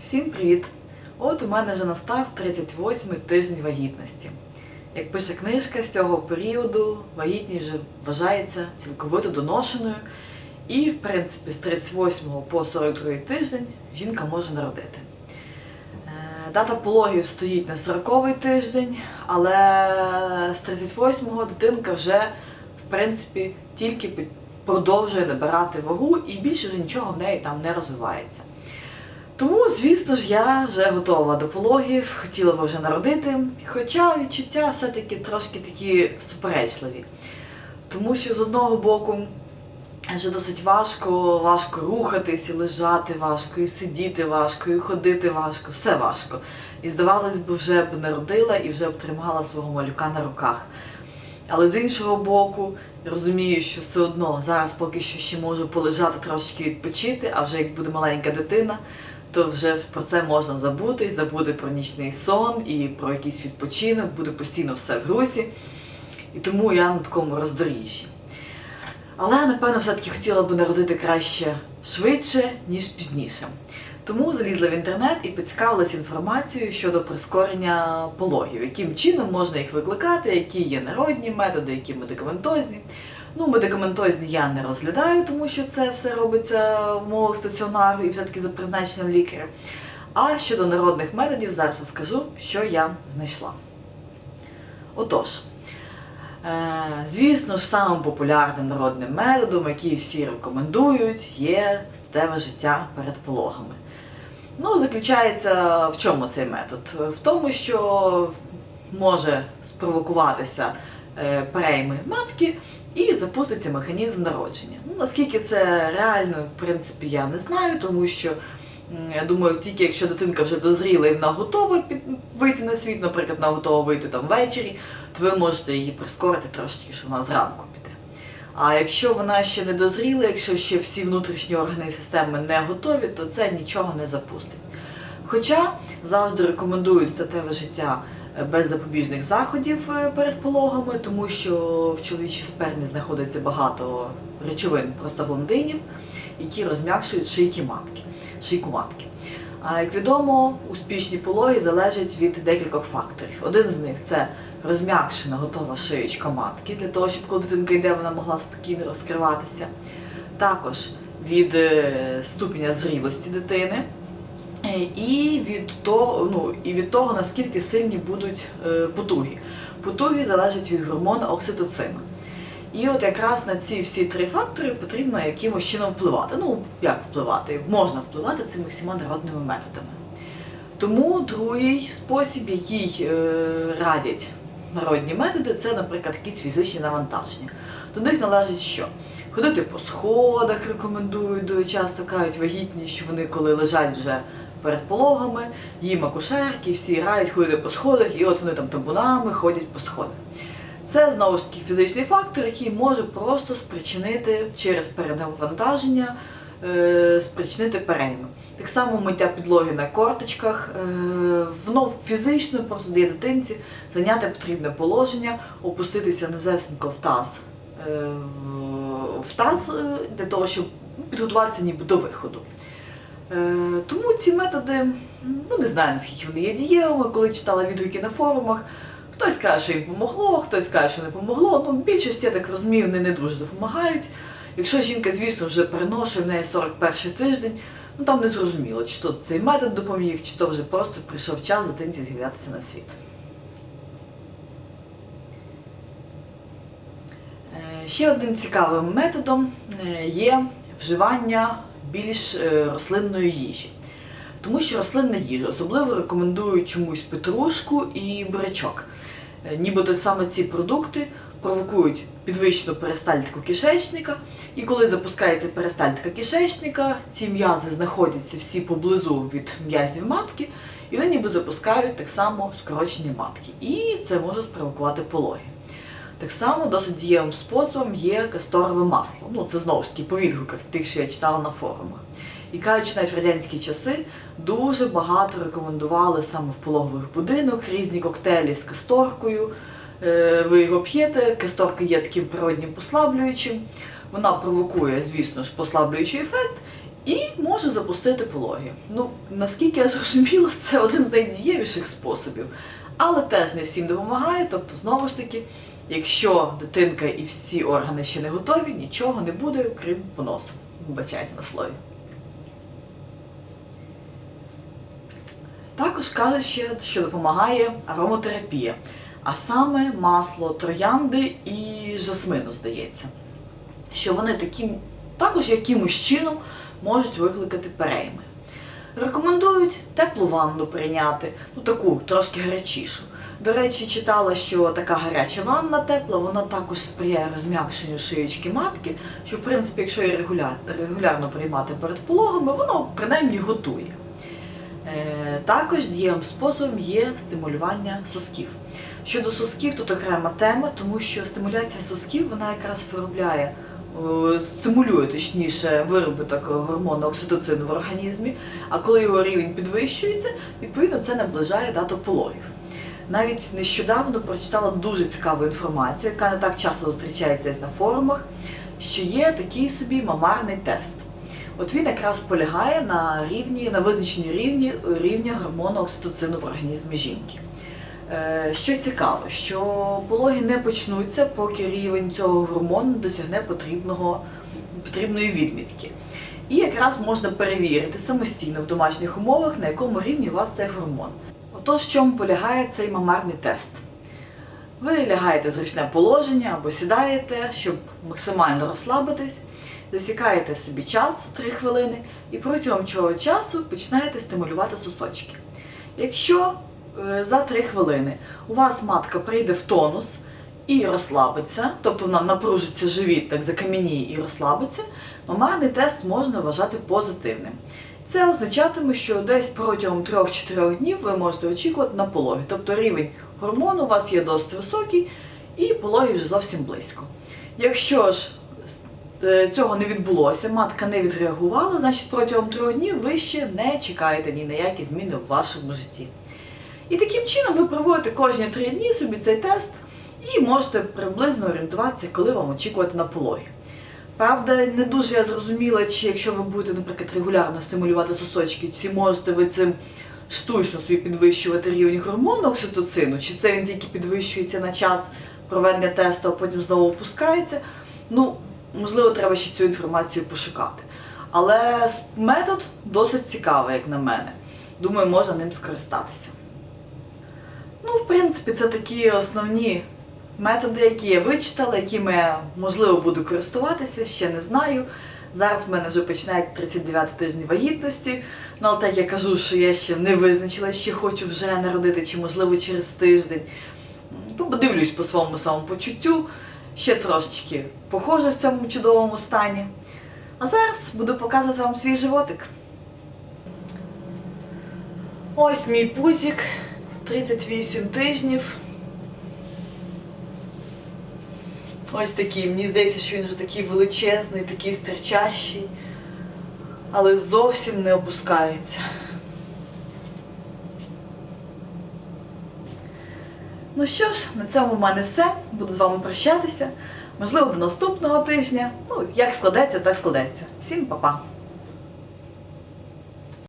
Всім привіт! От у мене вже настав 38-й тиждень вагітності. Як пише книжка, з цього періоду вагітність вже вважається цілковито доношеною, і, в принципі, з 38 по 42 тиждень жінка може народити. Е, Дата пологів стоїть на 40-й тиждень, але з 38-го дитинка вже, в принципі, тільки продовжує набирати вагу і більше вже нічого в неї там не розвивається. Тому, звісно ж, я вже готова до пологів, хотіла би вже народити, хоча відчуття все-таки трошки такі суперечливі. Тому що з одного боку вже досить важко, важко рухатись, і лежати важко, і сидіти важко, і ходити важко, все важко. І здавалось би, вже б народила і вже б тримала свого малюка на руках. Але з іншого боку, розумію, що все одно зараз поки що ще можу полежати трошечки відпочити, а вже як буде маленька дитина, то вже про це можна забути, забути про нічний сон і про якийсь відпочинок, буде постійно все в русі. І тому я на такому роздоріжжі. Але, напевно, все-таки хотіла б народити краще швидше, ніж пізніше. Тому залізла в інтернет і поцікавилась інформацією щодо прискорення пологів, яким чином можна їх викликати, які є народні методи, які медикаментозні. Ну, медикаментозні я не розглядаю, тому що це все робиться в умовах стаціонару і все-таки за призначенням лікаря. А щодо народних методів, зараз розкажу, що я знайшла. Отож, е, звісно ж, самим популярним народним методом, який всі рекомендують, є статеве життя перед пологами. Ну, заключається в чому цей метод? В тому, що може спровокуватися е, перейми матки і запуститься механізм народження. Ну, наскільки це реально, в принципі, я не знаю, тому що я думаю, тільки якщо дитинка вже дозріла і вона готова вийти на світ, наприклад, вона готова вийти там ввечері, то ви можете її прискорити трошки, що вона зранку піде. А якщо вона ще не дозріла, якщо ще всі внутрішні органи і системи не готові, то це нічого не запустить. Хоча завжди рекомендують статеве життя без запобіжних заходів е, перед пологами, тому що в чоловічій спермі знаходиться багато речовин простагландинів, які розм'якшують шийки матки, шийку матки. А як відомо, успішні пологи залежать від декількох факторів. Один з них це розм'якшена готова шиєчка матки, для того, щоб коли дитинка йде, вона могла спокійно розкриватися. Також від е, ступеня зрілості дитини. Е, І від того, ну, і від того, наскільки сильні будуть е, потуги. Потуги залежать від гормону окситоцину. І от якраз на ці всі три фактори потрібно якимось чином впливати. Ну, як впливати? Можна впливати цими всіма народними методами. Тому другий спосіб, який е, радять народні методи, це, наприклад, якісь фізичні навантаження. До них належить що? Ходити по сходах рекомендують, часто кажуть вагітні, що вони коли лежать вже перед пологами, їм акушерки, всі рають ходити по сходах, і от вони там табунами ходять по сходах. Це знову ж таки фізичний фактор, який може просто спричинити через перенавантаження, е, спричинити перейми. Так само миття підлоги на корточках, е, воно фізично просто дає дитинці зайняти потрібне положення, опуститися низесенько в таз, е, в- в таз е, для того, щоб підготуватися ніби до виходу. Е, Тому ці методи, ну не знаю наскільки вони є дієвими, коли читала відгуки на форумах. Хтось каже, що їм помогло, хтось каже, що не помогло. Ну, в більшості, я так розумію, вони не дуже допомагають. Якщо жінка, звісно, вже переношує, в неї 41 тиждень, ну там не зрозуміло, чи то цей метод допоміг, чи то вже просто прийшов час дитинці з'являтися на світ. Е, Ще одним цікавим методом е, є вживання більш е, рослинної їжі. Тому що рослинна їжа особливо рекомендують чомусь петрушку і бурячок. Е, Нібито саме ці продукти провокують підвищену перистальтику кишечника, і коли запускається перистальтика кишечника, ці м'язи знаходяться всі поблизу від м'язів матки, і вони ніби запускають так само скорочення матки. І це може спровокувати пологи. Так само досить дієвим способом є касторове масло. Ну, це знову ж таки по відгуках тих, що я читала на форумах. І кажуть, що навіть в радянські часи дуже багато рекомендували саме в пологових будинок різні коктейлі з касторкою. Е, Ви його п'єте, касторка є таким природнім послаблюючим. Вона провокує, звісно ж, послаблюючий ефект, і може запустити пологи. Ну, наскільки я зрозуміла, це один з найдієвіших способів, але теж не всім допомагає. Тобто, знову ж таки, якщо дитинка і всі органи ще не готові, нічого не буде, крім поносу. Вибачайте на слові. Також кажуть ще, що допомагає ароматерапія, а саме масло троянди і жасмину, здається, що вони таким, також якимось чином можуть викликати перейми. Рекомендують теплу ванну прийняти, ну таку трошки гарячішу. До речі, читала, що така гаряча ванна тепла, вона також сприяє розм'якшенню шиєчки матки, що в принципі, якщо її регулярно, приймати перед пологами, воно принаймні готує. Е, Також дієвим способом є стимулювання сосків. Щодо сосків, тут окрема тема, тому що стимуляція сосків вона якраз виробляє, стимулює точніше виробіток гормону окситоцину в організмі, а коли його рівень підвищується, відповідно це наближає дату пологів. Навіть нещодавно прочитала дуже цікаву інформацію, яка не так часто зустрічається на форумах, що є такий собі мамарний тест. От він якраз полягає на рівні, на визначенні рівні, рівня гормону окситоцину в організмі жінки. Е, Що цікаво, що пологи не почнуться, поки рівень цього гормону досягне потрібного, потрібної відмітки. І якраз можна перевірити самостійно в домашніх умовах, на якому рівні у вас цей гормон. Отож, в чому полягає цей мамарний тест? Ви лягаєте в зручне положення або сідаєте, щоб максимально розслабитись, засікаєте собі час 3 хвилини і протягом цього часу починаєте стимулювати сосочки. Якщо е, за 3 хвилини у вас матка прийде в тонус і розслабиться, тобто вона напружиться живіт, так закам'яніє і розслабиться, мамарний тест можна вважати позитивним. Це означатиме, що десь протягом 3-4 днів ви можете очікувати на пологи. Тобто рівень гормону у вас є досить високий і пологи вже зовсім близько. Якщо ж е, цього не відбулося, матка не відреагувала, значить протягом 3 днів ви ще не чекаєте ні на які зміни в вашому житті. І таким чином ви проводите кожні 3 дні собі цей тест і можете приблизно орієнтуватися, коли вам очікувати на пологи. Правда, не дуже я зрозуміла, чи якщо ви будете, наприклад, регулярно стимулювати сосочки, чи можете ви цим штучно собі підвищувати рівень гормону окситоцину, чи це він тільки підвищується на час проведення тесту, а потім знову опускається. Ну, можливо, треба ще цю інформацію пошукати. Але метод досить цікавий, як на мене. Думаю, можна ним скористатися. Ну, в принципі, це такі основні методи, які я вичитала, якими я, можливо, буду користуватися, ще не знаю. Зараз в мене вже починається 39 тиждень вагітності. Ну, але так я кажу, що я ще не визначила, чи хочу вже народити, чи можливо через тиждень. Подивлюсь по своєму самопочуттю, ще трошечки похоже в цьому чудовому стані. А зараз буду показувати вам свій животик. Ось мій пузик, 38 тижнів. Ось такий. Мені здається, що він вже такий величезний, такий стирчащий, але зовсім не опускається. Ну що ж, на цьому в мене все. Буду з вами прощатися. Можливо, до наступного тижня. Ну, як складеться, так складеться. Всім па-па!